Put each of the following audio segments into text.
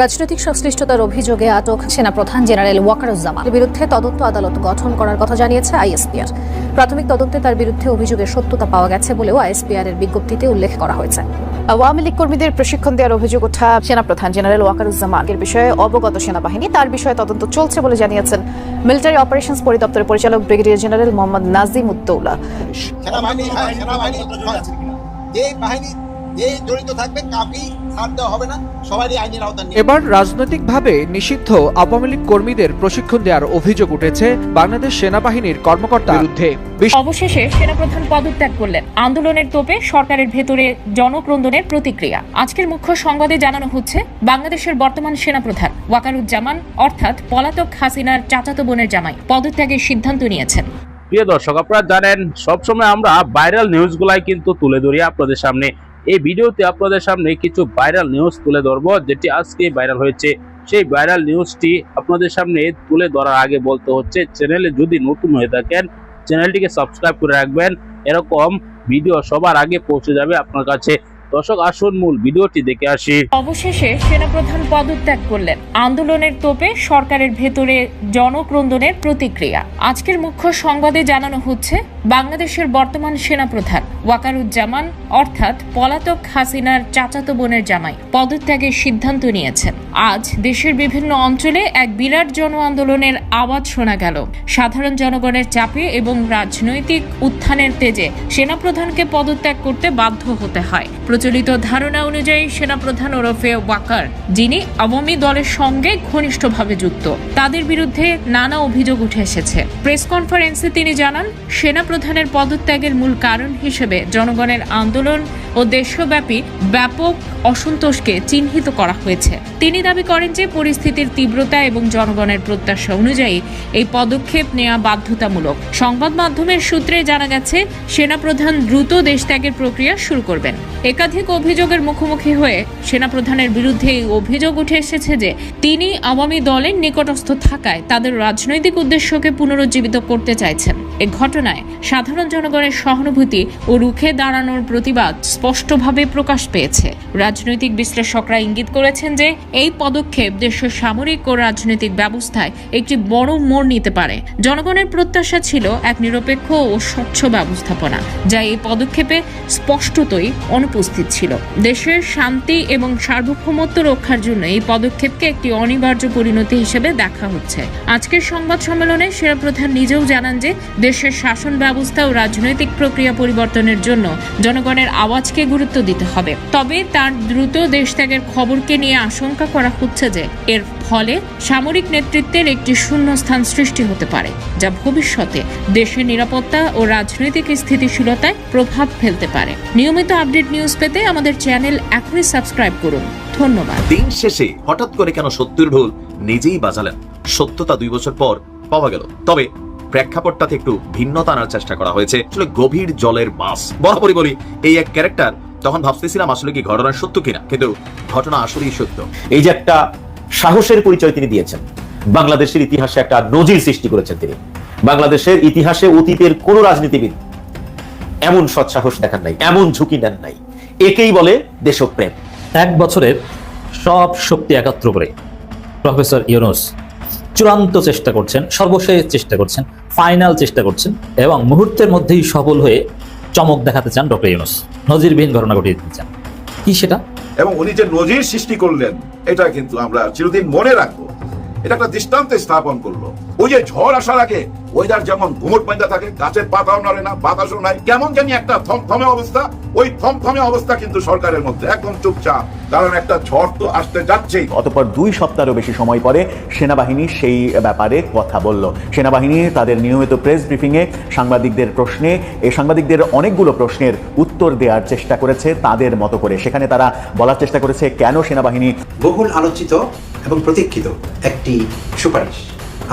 রাজনৈতিক সংশ্লিষ্টতার অভিযোগে আটক সেনাপ্রধান জেনারেল ওয়াকারুজ্জামানের বিরুদ্ধে তদন্ত আদালত গঠন করার কথা জানিয়েছে আইএসপিআর। প্রাথমিক তদন্তে তার বিরুদ্ধে অভিযোগের সত্যতা পাওয়া গেছে বলেও আইএসপিআর এর বিজ্ঞপ্তিতে উল্লেখ করা হয়েছে। আওয়ামী লীগ কর্মীদের প্রশিক্ষণ দেওয়ার অভিযোগ ওঠা সেনাপ্রধান জেনারেল ওয়াকারুজ্জামানের বিষয়ে অবগত সেনাবাহিনী তার বিষয়ে তদন্ত চলছে বলে জানিয়েছেন মিলিটারি অপারেশনস পরিদপ্তরের পরিচালক ব্রিগেডিয়ার জেনারেল মোহাম্মদ নাজিম উদ্দৌলা। সেনাবাহিনী হ্যাঁ সেনাবাহিনী যে জড়িত থাকবে কাউকেই ছাড় দেওয়া হবে না। সবারই আইনের আওতায় এবার রাজনৈতিকভাবে নিষিদ্ধ আওয়ামী লীগ কর্মীদের প্রশিক্ষণ দেওয়ার অভিযোগ উঠেছে বাংলাদেশ সেনাবাহিনীর কর্মকর্তার বিরুদ্ধে। বিশ- অবশেষে সেনাপ্রধান পদত্যাগ করলেন। আন্দোলনের তোপে সরকারের ভেতরে জনক্রন্দনের প্রতিক্রিয়া। আজকের মুখ্য সংবাদে জানানো হচ্ছে বাংলাদেশের বর্তমান সেনাপ্রধান ওয়াকারুজ্জামান অর্থাৎ পলাতক হাসিনার চাচাতো বোনের জামাই পদত্যাগের সিদ্ধান্ত নিয়েছেন। প্রিয় দর্শক আপনারা জানেন সবসময় আমরা ভাইরাল নিউজগুলাই কিন্তু তুলে ধরি আপনাদের সামনে। এই ভিডিওতে আপনাদের সামনে কিছু ভাইরাল নিউজ তুলে ধরব, যেটি আজকে ভাইরাল হয়েছে। সেই ভাইরাল নিউজটি আপনাদের সামনে তুলে ধরার আগে বলতে হচ্ছে চ্যানেলে যদি নতুন হয়ে থাকেন চ্যানেলটিকে সাবস্ক্রাইব করে রাখবেন। এরকম ভিডিও সবার আগে পৌঁছে যাবে আপনার কাছে। দর্শক, আসুন মূল ভিডিওটি দেখে আসি। অবশেষে সেনাপ্রধান পদত্যাগ করলেন। আন্দোলনের তোপে সরকারের ভেতরে জনক্রন্দনের প্রতিক্রিয়া। আজকের মুখ্য সংবাদে জানানো হচ্ছে, বাংলাদেশের বর্তমান সেনাপ্রধান ওয়াকারুজ্জামান, অর্থাৎ পলাতক হাসিনার চাচাতো বোনের জামাই, পদত্যাগের সিদ্ধান্ত নিয়েছেন। আজ দেশের বিভিন্ন অঞ্চলে এক বিরাট জন আন্দোলনের আওয়াজ শোনা গেল। সাধারণ জনগণের চাপে এবং রাজনৈতিক উত্থানের তেজে সেনাপ্রধানকে পদত্যাগ করতে বাধ্য হতে হয়। প্রচলিত ধারণা অনুযায়ী সেনাপ্রধান ওরফে ওয়াকার, যিনি আওয়ামী দলের সঙ্গে ঘনিষ্ঠভাবে যুক্ত, তাদের বিরুদ্ধে নানা অভিযোগ উঠে এসেছে। প্রেস কনফারেন্সে তিনি জানান, সেনাপ্রধানের পদত্যাগের মূল কারণ হিসেবে জনগণের আন্দোলন ও দেশব্যাপী ব্যাপক অসন্তোষকে চিহ্নিত করা হয়েছে। তিনি দাবি করেন যে পরিস্থিতির তীব্রতা এবং জনগণের প্রত্যাশা অনুযায়ী এই পদক্ষেপ নেওয়া বাধ্যতামূলক। সংবাদ মাধ্যমের সূত্রে জানা গেছে, সেনাপ্রধান দ্রুত দেশ ত্যাগের প্রক্রিয়া শুরু করবেন। একাধিক অভিযোগের মুখোমুখি হয়ে সেনাপ্রধানের বিরুদ্ধে এই অভিযোগ উঠে এসেছে যে তিনি আওয়ামী দলের নিকটস্থ থাকায় তাদের রাজনৈতিক উদ্দেশ্যকে পুনরুজ্জীবিত করতে চাইছেন। এ ঘটনায় সাধারণ জনগণের সহানুভূতি ও রুখে দাঁড়ানোর প্রতিবাদ স্পষ্টভাবে প্রকাশ পেয়েছে। রাজনৈতিক বিশ্লেষকরা ইঙ্গিত করেছেন যে এই পদক্ষেপ দেশের সামরিক ও রাজনৈতিক ব্যবস্থায় একটি বড় মোড় নিতে পারে। জনগণের প্রত্যাশা ছিল এক নিরপেক্ষ ও স্বচ্ছ ব্যবস্থাপনা, যা এই পদক্ষেপে স্পষ্টতই অনুপস্থিত। ছিল। দেশের শান্তি এবং সার্বভৌমত্ব রক্ষার জন্য এই পদক্ষেপকে একটি অনিবার্য পরিণতি হিসেবে দেখা হচ্ছে। আজকের সংবাদ সম্মেলনে সেরা প্রধান নিজেও জানান যে, দেশের শাসন ব্যবস্থা ও রাজনৈতিক প্রক্রিয়া পরিবর্তনের জন্য জনগণের আওয়াজকে গুরুত্ব দিতে হবে। তবে তার দ্রুত দেশ ত্যাগের খবরকে নিয়ে আশঙ্কা করা হচ্ছে যে, এর ফলে সামরিক নেতৃত্বের একটি শূন্যস্থান সৃষ্টি হতে পারে, যা ভবিষ্যতে দেশের নিরাপত্তা ও রাজনৈতিক স্থিতিশীলতায় প্রভাব ফেলতে পারে। নিয়মিত আপডেট নিউজ পেতে আমাদের চ্যানেল এখনই সাবস্ক্রাইব করুন। ধন্যবাদ। দিন শেষে হঠাৎ করে কেন সত্যের ঢোল নিজেই বাজালেন? সত্যতা দুই বছর পর পাওয়া গেল। তবে প্রেক্ষাপটটাতে একটু ভিন্নতা আনার চেষ্টা করা হয়েছে। আসলে গভীর জলের মাছ বরাবরই বলি এই এক ক্যারেক্টার তখন ভাবতেছিলাম আসলে কি ঘটনা সত্য কিনা কিন্তু ঘটনা আসলেই সত্য। এই যে একটা সাহসের পরিচয় তিনি দিয়েছেন বাংলাদেশের ইতিহাসে একটা নজির সৃষ্টি করেছেন তিনি। বাংলাদেশের ইতিহাসে অতীতের কোন রাজনীতিবিদ এমন সৎসাহস দেখান নাই এমন ঝুঁকি নেন নাই। একেই বলে দেশপ্রেম। এক বছরের সব শক্তি একাত্র করে। প্রফেসর ইউনুস চূড়ান্ত চেষ্টা করছেন সর্বশেষ চেষ্টা করছেন ফাইনাল চেষ্টা করছেন এবং মুহূর্তের মধ্যেই সফল হয়ে চমক দেখাতে চান ডক্টর ইউনুস। নজিরবিহীন ঘটনা ঘটিয়ে দিতে চান। কি সেটা? এবং উনি যে নজির সৃষ্টি করলেন এটা কিন্তু আমরা চিরদিন মনে রাখব। এটা একটা দৃষ্টান্ত স্থাপন করল। ওই যে ঝড় আসার আগে ওয়েদার যেমন ঘুমট পাইন্দা থাকে গাছের পাতাও নড়ে না বাতাসও নাই কেমন জানি একটা থমথমে অবস্থা। ওই থমথমে অবস্থা কিন্তু সরকারের মধ্যে। একদম চুপচাপ কারণ একটা ঝড় তো আসতে যাচ্ছেই। অতঃপর দুই সপ্তাহেরও বেশি সময় পরে সেনাবাহিনী সেই ব্যাপারে কথা বলল। সেনাবাহিনী তাদের নিয়মিত প্রেস ব্রিফিংয়ে সাংবাদিকদের প্রশ্নে এই সাংবাদিকদের অনেকগুলো প্রশ্নের উত্তর দেওয়ার চেষ্টা করেছে তাদের মতো করে। সেখানে তারা বলার চেষ্টা করেছে কেন সেনাবাহিনী বহুল আলোচিত এবং প্রতীক্ষিত একটি সুপারিশ।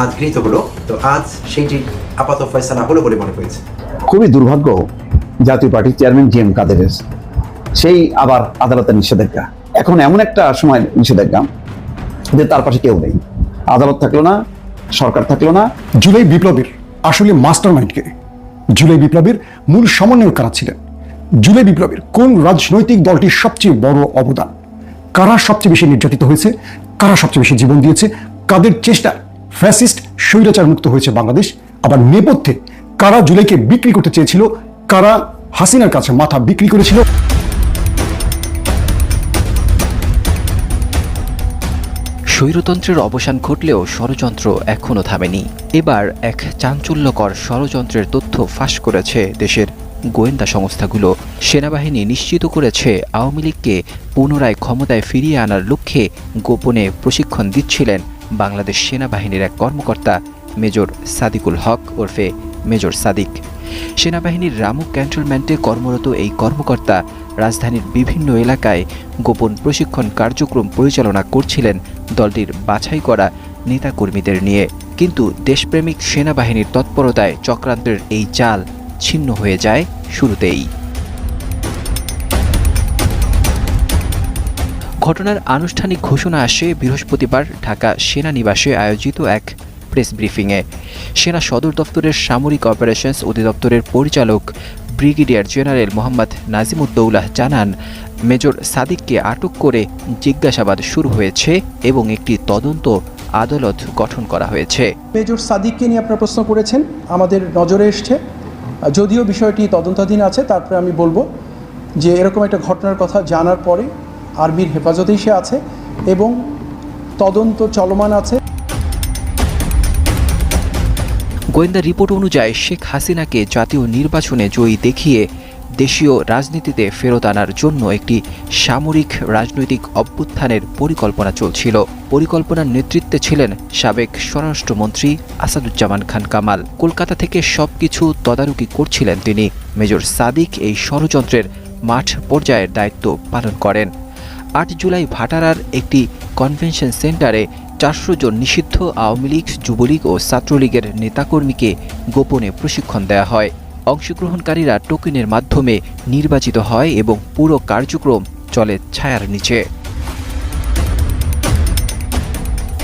আজ গৃহীত হলো তো আজ সেইটি আপাতত ফয়সালা হলো বলে মনে হয়েছে। খুবই দুর্ভাগ্য জাতীয় পার্টির চেয়ারম্যান জি এম কাদেরের। সেই আবার আদালতের নিষেধাজ্ঞা। এখন এমন একটা সময় নিষেধাজ্ঞা যে তার পাশে কেউ নেই। আদালত থাকল না, সরকার থাকল না। জুলাই বিপ্লবের আসলে মাস্টার মাইন্ডকে জুলাই বিপ্লবের মূল সমন্বয় কারা ছিলেন? জুলাই বিপ্লবের কোন রাজনৈতিক দলটির সবচেয়ে বড় অবদান? কারা সবচেয়ে বেশি নির্যাতিত হয়েছে? কারা সবচেয়ে বেশি জীবন দিয়েছে? কাদের চেষ্টা ফ্যাসিস্ট স্বৈরাচার মুক্ত হয়েছে বাংলাদেশ? আবার নেপথ্যে কারা জুলাইকে বিক্রি করতে চেয়েছিল কারা হাসিনার কাছে মাথা বিক্রি করেছিল? স্বৈরতন্ত্রের অবসান ঘটলেও ষড়যন্ত্র এখনও থামেনি। এবার এক চাঞ্চল্যকর ষড়যন্ত্রের তথ্য ফাঁস করেছে দেশের গোয়েন্দা সংস্থাগুলো। সেনাবাহিনী নিশ্চিত করেছে আওয়ামী লীগকে পুনরায় ক্ষমতায় ফিরিয়ে আনার লক্ষ্যে গোপনে প্রশিক্ষণ দিচ্ছিলেন বাংলাদেশ সেনাবাহিনীর এক কর্মকর্তা, মেজর সাদিকুল হক ওরফে মেজর সাদিক। সেনাবাহিনীর রামু ক্যান্টনমেন্টে কর্মরত এই কর্মকর্তা রাজধানীর বিভিন্ন এলাকায় গোপন প্রশিক্ষণ কার্যক্রম পরিচালনা করছিলেন দলটির বাছাই করা নেতাকর্মীদের নিয়ে। কিন্তু দেশপ্রেমিক সেনাবাহিনীর তৎপরতায় চক্রান্তের এই চাল ছিন্ন হয়ে যায় শুরুতেই। ঘটনার আনুষ্ঠানিক ঘোষণা আসে বৃহস্পতিবার ঢাকা সেনানিবাসে আয়োজিত এক প্রেস ব্রিফিংয়ে। সেনা সদর দপ্তরের সামরিক অপারেশনস অধিদপ্তরের পরিচালক ব্রিগেডিয়ার জেনারেল মোহাম্মদ নাজিমুদ্দৌলাহ জানান, মেজর সাদিককে আটক করে জিজ্ঞাসাবাদ শুরু হয়েছে এবং একটি তদন্ত আদালত গঠন করা হয়েছে। মেজর সাদিককে নিয়ে আপনারা প্রশ্ন করেছেন, আমাদের নজরে এসছে। যদিও বিষয়টি তদন্তাধীন আছে, তারপরে আমি বলব যে এরকম একটা ঘটনার কথা জানার পরে আর্মির হেফাজতেই সে আছে এবং তদন্ত চলমান আছে। গোয়েন্দা রিপোর্ট অনুযায়ী শেখ হাসিনাকে জাতীয় নির্বাচনে জয়ী দেখিয়ে দেশীয় রাজনীতিতে ফেরত আনার জন্য একটি সামরিক রাজনৈতিক অভ্যুত্থানের পরিকল্পনা চলছিল। পরিকল্পনার নেতৃত্বে ছিলেন সাবেক স্বরাষ্ট্রমন্ত্রী আসাদুজ্জামান খান কামাল। কলকাতা থেকে সবকিছু তদারকি করছিলেন তিনি। মেজর সাদিক এই ষড়যন্ত্রের মাঠ পর্যায়ের দায়িত্ব পালন করেন। আট জুলাই ভাটারার একটি কনভেনশন সেন্টারে চারশো জন নিষিদ্ধ আওয়ামী লীগ, যুবলীগ ও ছাত্রলীগের নেতাকর্মীকে গোপনে প্রশিক্ষণ দেওয়া হয়। অংশগ্রহণকারীরা টোকেনের মাধ্যমে নির্বাচিত হয় এবং পুরো কার্যক্রম চলে ছায়ার নিচে।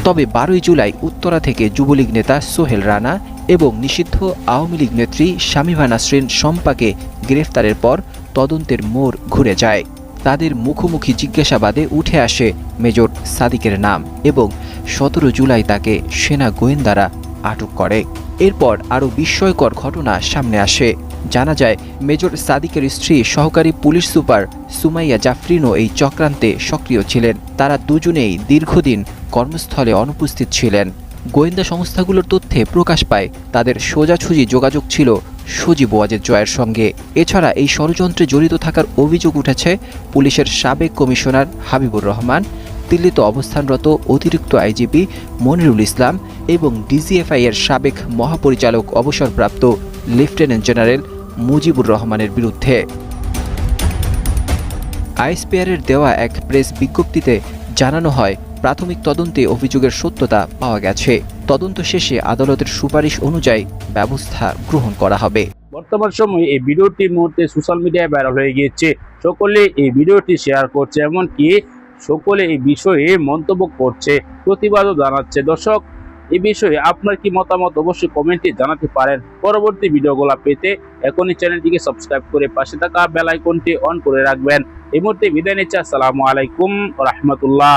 তবে বারোই জুলাই উত্তরা থেকে যুবলীগ নেতা সোহেল রানা এবং নিষিদ্ধ আওয়ামী লীগ নেত্রী শামীমা নাসরিন শম্পাকে গ্রেফতারের পর তদন্তের মোড় ঘুরে যায়। তাদের মুখোমুখি জিজ্ঞাসাবাদে উঠে আসে মেজর সাদিকের নাম এবং সতেরো জুলাই তাকে সেনা গোয়েন্দারা আটক করে। এরপর আরও বিস্ময়কর ঘটনা সামনে আসে। জানা যায়, মেজর সাদিকের স্ত্রী সহকারী পুলিশ সুপার সুমাইয়া জাফরিনও এই চক্রান্তে সক্রিয় ছিলেন। তারা দুজনেই দীর্ঘদিন কর্মস্থলে অনুপস্থিত ছিলেন। গোয়েন্দা সংস্থাগুলোর তথ্যে প্রকাশ পায়, তাদের সোজাসুজি যোগাযোগ ছিল সজীব ওয়াজেদ জয়ের সঙ্গে। এছাড়া এই ষড়যন্ত্রে জড়িত থাকার অভিযোগ উঠেছে পুলিশের সাবেক কমিশনার হাবিবুর রহমান, দিল্লিতে অবস্থানরত অতিরিক্ত আইজিপি মনিরুল ইসলাম এবং ডিজিএফআই এর সাবেক মহাপরিচালক অবসরপ্রাপ্ত লেফটেন্যান্ট জেনারেল মুজিবুর রহমানের বিরুদ্ধে। আইএসপিআরের দেওয়া এক প্রেস বিজ্ঞপ্তিতে জানানো হয় প্রাথমিক তদন্তে অভিযোগের সত্যতা পাওয়া গেছে। তদন্ত শেষে আদালতের সুপারিশ অনুযায়ী ব্যবস্থা গ্রহণ করা হবে। বর্তমান সময়ে এই ভিডিওটি মুহূর্তে সোশ্যাল মিডিয়ায় ভাইরাল হয়ে গিয়েছে। সকলে এই ভিডিওটি শেয়ার করছে, এমনকি সকলে এই বিষয়ে মন্তব্য করছে, প্রতিবাদও জানাচ্ছে। দর্শক, এই বিষয়ে আপনার কি মতামত অবশ্যই কমেন্টে জানাতে পারেন। পরবর্তী ভিডিওগুলো পেতে এখনই চ্যানেলটিকে সাবস্ক্রাইব করে পাশে থাকা বেল আইকনটি অন করে রাখবেন। এই মুহূর্তে বিদায় নিচ্ছে। আসসালামু আলাইকুম রহমতুল্লাহ।